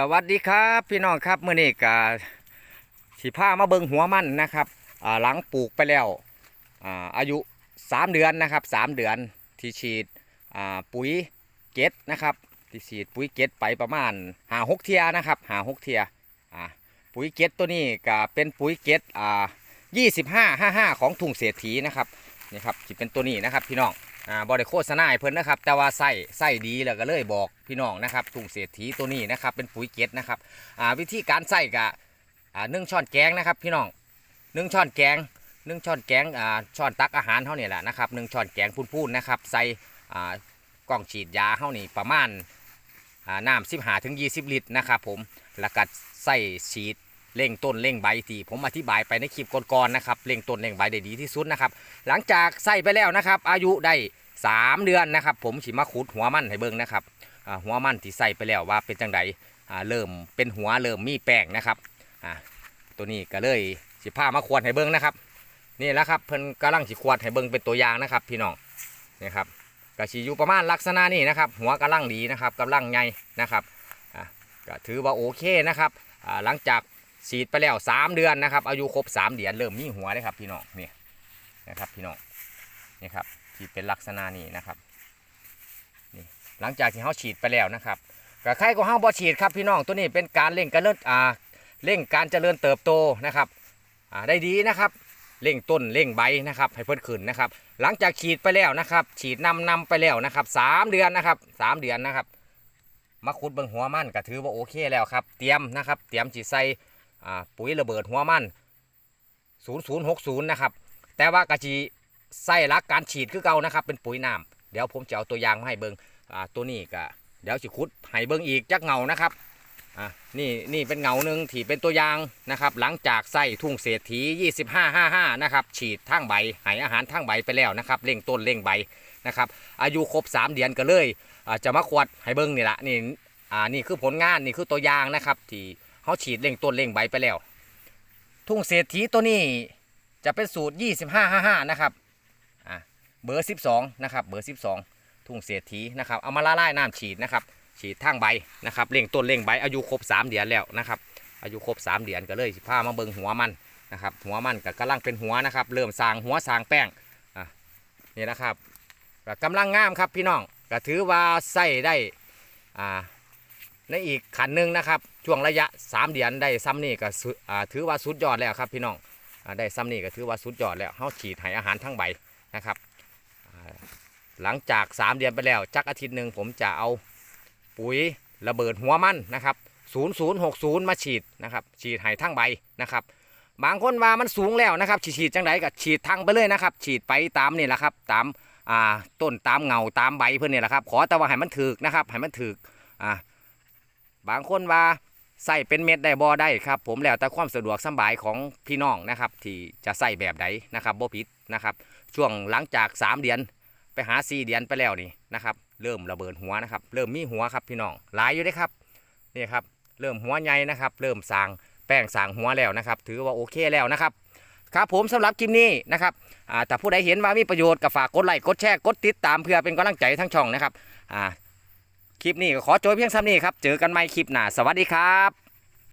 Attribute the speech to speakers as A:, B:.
A: สวัสดีครับพี่น้องครับเมื่อนี้กาสิผ้ามาเบิงหัวมันนะครับหลังปลูกไปแล้วอายุ 3 เดือนนะครับ 3 เดือนที่ฉีดปุ๋ยเกตนะครับที่ฉีดปุ๋ยเกตไปประมาณหาหกเทียนะครับหาหกเทียปุ๋ยเกตตัวนี้ก็เป็นปุ๋ยเกตอ่ายี่สิบห้าห้าห้าของถุงเศรษฐีนะครับนี่ครับที่เป็นตัวนี้นะครับพี่น้อง อ่าบริโฆษณาให้เพิ่นนะครับ แต่ว่าไส้ไส้ดีแล้วก็เลยบอกพี่น้องนะครับถุงเศรษฐีตัวนี้นะครับ เป็นปุ๋ยเกตนะครับอ่าวิธีการใส่กะอ่านึ่งช้อนแกงนะครับ พี่น้องนึ่งช้อนแกงนึ่งช้อนแกงอ่าช้อนตักอาหารเท่านี่แหละนะครับนึ่งช้อนแกงพูนๆนะครับ ใส่อ่ากล่องฉีดยาเท่านี่ประมาณอ่าน้ำสิบหาถึงยี่สิบลิตรนะครับผมแล้วก็ใส่ฉีด เร่งต้นเร่งใบที่ผมอธิบายไปในคลิปก่อนๆนะครับเร่งต้นเร่งใบได้ดีที่สุดนะครับหลังจากใส่ไปแล้วนะครับ อายุได้ 3 เดือนนะครับ ผมสิมาขุดหัวมันให้เบิ่งนะครับหัวมันที่ใส่ไปแล้วว่าเป็นจังไดเริ่มเป็นหัวเริ่มมีแป้งนะครับตัวนี้ก็เลยสิพามาควดให้เบิ่งนะครับนี่แหละครับเพิ่นกำลังสิควดให้เบิ่งเป็นตัวอย่างนะครับ พี่น้องนี่ครับก็สิอยู่ประมาณลักษณะนี้นะครับ หัวกำลังดีนะครับกำลังใหญ่นะครับก็ถือว่าโอเคนะครับหลังจาก ฉีดไปแล้ว3เดือนนะครับ อายุครบ3เดือนเริ่มมีหัวเลยครับพี่น้องนี่นะครับพี่น้องนี่ครับที่เป็นลักษณะนี้นะครับนี่หลังจากที่เขาฉีดไปแล้วนะครับกับใครก็เขาบอฉีดครับพี่น้องตัวนี้เป็นการเร่งการเลิศอ่าเร่งการเจริญเติบโตนะครับอ่าได้ดีนะครับเร่งต้นเร่งใบนะครับให้เพิ่นขึ้นนะครับ หลังจากฉีดไปแล้วนะครับ ฉีดนำนำไปแล้วนะครับสามเดือนนะครับสามเดือนนะครับมาขุดเบิงหัวมันก็ถือว่าโอเคแล้วครับ เตรียมนะครับ เตรียมฉีดใส่ ปุ๋ยระเบิดหัวมัน 0060 นะครับ แต่ว่ากะจีใส่รักการฉีดคือเก่านะครับ เป็นปุ๋ยน้ำเดี๋ยวผมจะเอาตัวอย่างมาให้เบิงอ่าตัวนี้ก็เดี๋ยวสิคุดให้เบิงอีกจักเงานะครับนี่นี่เป็นเงาหนึ่งที่เป็นตัวอย่างนะครับ หลังจากใส่ทุ่งเศรษฐี 2555 นะครับ ฉีดทั้งใบให้อาหารทั้งใบไปแล้วนะครับเร่งต้นเร่งใบนะครับอายุครบ 3 เดือนก็เลยจะมาขวดให้เบิงนี่ละนี่อ่านี่คือผลงานนี่คือตัวอย่างนะครับที่ เขาฉีดเร่งต้นเร่งใบไปแล้ว ทุ่งเศรษฐีตัวนี้จะเป็นสูตร 2555 นะครับเบอร์ 12 นะครับ เบอร์ 12 ทุ่งเศรษฐีนะครับ เอามาละลายน้ำฉีดนะครับ ฉีดทางใบนะครับเร่งต้นเร่งใบอายุครบ 3 เดือนแล้วนะครับ อายุครบ 3 เดือนก็เลยสิพามาเบิงหัวมันนะครับ หัวมันก็กำลังเป็นหัวนะครับ เริ่มสางหัวสางแป้งอะนี่นะครับก็กำลังงามครับพี่น้องก็ถือว่าใส่ได้อ่า ในอีกขันหนึ่งนะครับ ช่วงระยะ 3 เดือนได้ซ้ำนี่ก็ถือว่าสุดยอดแล้วครับพี่น้องอได้ซ้ำนี่ก็ถือว่าสุดยอดแล้วเฮาฉีดให้อาหารทั้งใบนะครับหลังจาก 3 เดือนไปแล้วจักอาทิตย์หนึ่งผมจะเอาปุ๋ยระเบิดหัวมันนะครับ0060 มาฉีดนะครับฉีดให้ทั้งใบนะครับ บางคนว่ามันสูงแล้วนะครับฉีดจังไดก็ฉีดทั้งไปเลยนะครับ ฉีดไปตามนี่แหละครับตามต้นตามเงาตามใบเพื่อนนี่แหละครับ ขอแต่ว่าให้มันถึกนะครับให้มันถึกอ่า บางคนว่าใส่เป็นเม็ดได้บ่ได้ครับ ผมแล้วแต่ความสะดวกสบายของพี่น้องนะครับ ที่จะใส่แบบใดนะครับบ่ผิดนะครับ ช่วงหลังจาก 3 เดือนไปหาซีเดียนไปแล้วนี่นะครับ เริ่มระเบิดหัวนะครับ เริ่มมีหัวครับพี่น้องหลายอยู่เด้ครับนี่ครับเริ่มหัวใหญ่นะครับ เริ่มสางแป้งสางหัวแล้วนะครับ ถือว่าโอเคแล้วนะครับครับผมสำหรับคลิปนี้นะครับแต่ผู้ใดเห็นว่ามีประโยชน์ก็ฝากกดไลค์กดแชร์กดติดตามเพื่อเป็นกำลังใจทั้งช่องนะครับอ่า คลิปนี้ก็ขอจบเพียงซ้ำนี้ครับ เจอกันใหม่คลิปหน้า สวัสดีครับ